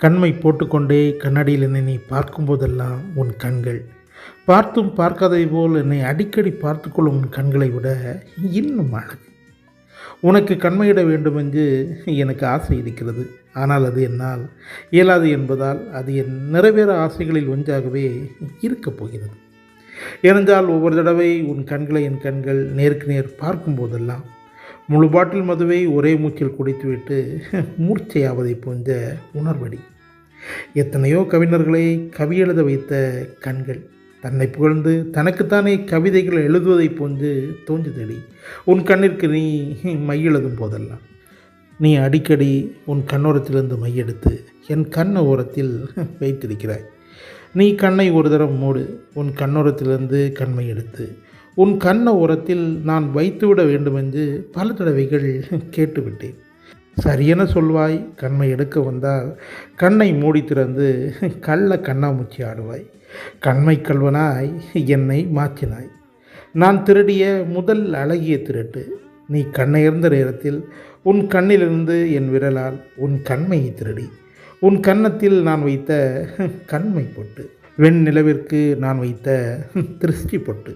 கண்மை போட்டுக்கொண்டே கண்ணாடியில் என்னை நீ பார்க்கும்போதெல்லாம் உன் கண்கள். பார்த்தும் பார்க்காததை போல் என்னை அடிக்கடி பார்த்துக்கொள்ளும் உன் கண்களை விட இன்னும் அழகு. உனக்கு கண்மையிட வேண்டுமென்று எனக்கு ஆசை இருக்கிறது. ஆனால் அது என்னால் இயலாது என்பதால் அது என் நிறைவேற ஆசைகளில் ஒன்றாகவே இருக்கப் போகிறது. ஏனென்றால் ஒவ்வொரு தடவை உன் கண்களை என் கண்கள் நேருக்கு நேர் பார்க்கும்போதெல்லாம் முழு பாட்டில் மதுவை ஒரே மூச்சில் குடித்துவிட்டு மூர்ச்சையாவதை போன்ற உணர்வடி. எத்தனையோ கவிஞர்களை கவி எழுத வைத்த கண்கள். தன்னை புகழ்ந்து தனக்குத்தானே கவிதைகள் எழுதுவதைப் போன்று தோன்றுதடி. உன் கண்ணிற்கு நீ மை எழுதும் போதெல்லாம். நீ அடிக்கடி உன் கண்ணோரத்திலிருந்து மையெடுத்து என் கண்ண ஓரத்தில் வைத்திருக்கிறாய். நீ கண்ணை ஒரு தரம் மூடு. உன் கண்ணோரத்திலிருந்து கண்மை எடுத்து உன் கண்ண ஓரத்தில் நான் வைத்துவிட வேண்டுமென்று பல தடவைகள் கேட்டுவிட்டேன். சரியென சொல்வாய் கண்மை எடுக்க வந்தால் கண்ணை மூடி திறந்து கள்ள கண்ணாமூச்சி ஆடுவாய். கண்மை கல்வனாய் என்னை மாற்றினாய். நான் திருடிய முதல் அழகிய திருட்டு நீ கண்ணையர்ந்த நேரத்தில் உன் கண்ணிலிருந்து என் விரலால் உன் கண்மையை திருடி. உன் கன்னத்தில் நான் வைத்த கண்மை பொட்டு வெண் நிலவிற்கு நான் வைத்த திருஷ்டி பொட்டு.